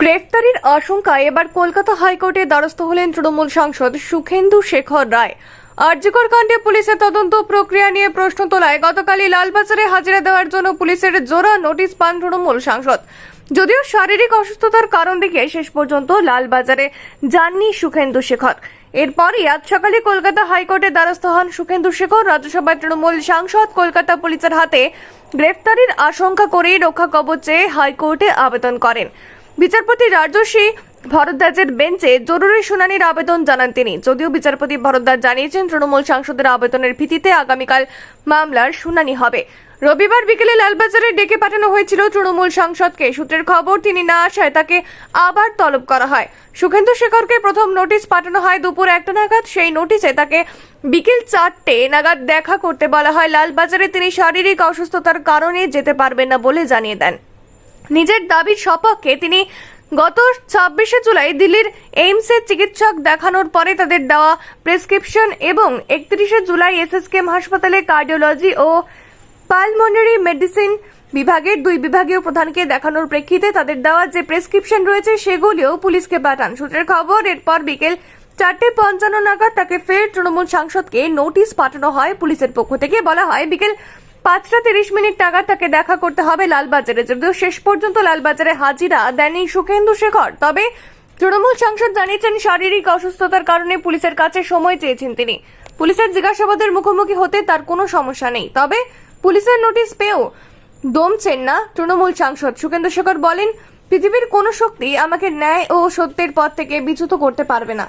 গ্রেফতারির আশঙ্কায় এবার কলকাতা হাইকোর্টে দ্বারস্থ হলেন তৃণমূল সাংসদ সুখেন্দু শেখর রায়। আর্যকর কাণ্ডে পুলিশের তদন্ত প্রক্রিয়া নিয়ে প্রশ্ন তোলায় গতকালই লালবাজারে হাজিরা দেওয়ার জন্য পুলিশের জোড়া নোটিশ পান তৃণমূল সাংসদ। যদিও শারীরিক অসুস্থতার কারণ দেখিয়ে শেষ পর্যন্ত লালবাজারে যাননি সুখেন্দু শেখর। এরপরই আজ সকালে কলকাতা হাইকোর্টে দ্বারস্থ হন সুখেন্দু শেখর। রাজ্যসভার তৃণমূল সাংসদ কলকাতা পুলিশের হাতে গ্রেফতারির আশঙ্কা করেই রক্ষা কবচ হাইকোর্টে আবেদন করেন। বিচারপতি রাজস্বী ভরদ্বাজের বেঞ্চে জরুরি শুনানির আবেদন জানান তিনি। যদিও বিচারপতি ভরদ্বাজ জানিয়েছেন, তৃণমূল সাংসদের আবেদনের ভিত্তিতে আগামীকাল মামলার শুনানি হবে। রবিবার বিকেলে লালবাজারে ডেকে পাঠানো হয়েছিল তৃণমূল সাংসদকে। সূত্রের খবর, তিনি না আসায় তাকে আবার তলব করা হয়। সুখেন্দু শেখরকে প্রথম নোটিশ পাঠানো হয় দুপুর একটা নাগাদ। সেই নোটিশে তাকে বিকেল চারটে নাগাদ দেখা করতে বলা হয়। লালবাজারে তিনি শারীরিক অসুস্থতার কারণে যেতে পারবেন না বলে জানিয়ে দেন। নিজের দাবির সপক্ষে তিনি গত ছাব্বিশে জুলাই দিল্লির এইমসে চিকিৎসক দেখানোর পরে তাদের দেওয়া প্রেসক্রিপশন এবং একত্রিশে জুলাই এসএসকেএম হাসপাতালে কার্ডিওলজি ও পালমোনারি মেডিসিন বিভাগের দুই বিভাগীয় প্রধানকে দেখানোর প্রেক্ষিতে তাদের দেওয়া যে প্রেসক্রিপশন রয়েছে সেগুলিও পুলিশকে পাঠান। সূত্রের খবর, এরপর বিকেল চারটে পঞ্চান্ন নাগাদ তাকে ফের তৃণমূল সাংসদকে নোটিশ পাঠানো হয় পুলিশের পক্ষ থেকে। বলা হয়, বিকেল পাঁচটা তিরিশ মিনিট নাগাদ তাকে দেখা করতে হবে লালবাজারে। যদিও শেষ পর্যন্ত লালবাজারে হাজিরা দেননি সুখেন্দু শেখর, তবে তৃণমূল সাংসদ জানিয়েছেন শারীরিক অসুস্থতার কারণে পুলিশের কাছে সময় চেয়েছেন তিনি। পুলিশের জিজ্ঞাসাবাদের মুখোমুখি হতে তার কোনো সমস্যা নেই। তবে পুলিশের নোটিশ পেয়েও দমছেন না তৃণমূল সাংসদ। সুখেন্দু শেখর বলেন, পৃথিবীর কোনো শক্তি আমাকে ন্যায় ও সত্যের পথ থেকে বিচ্যুত করতে পারবে না।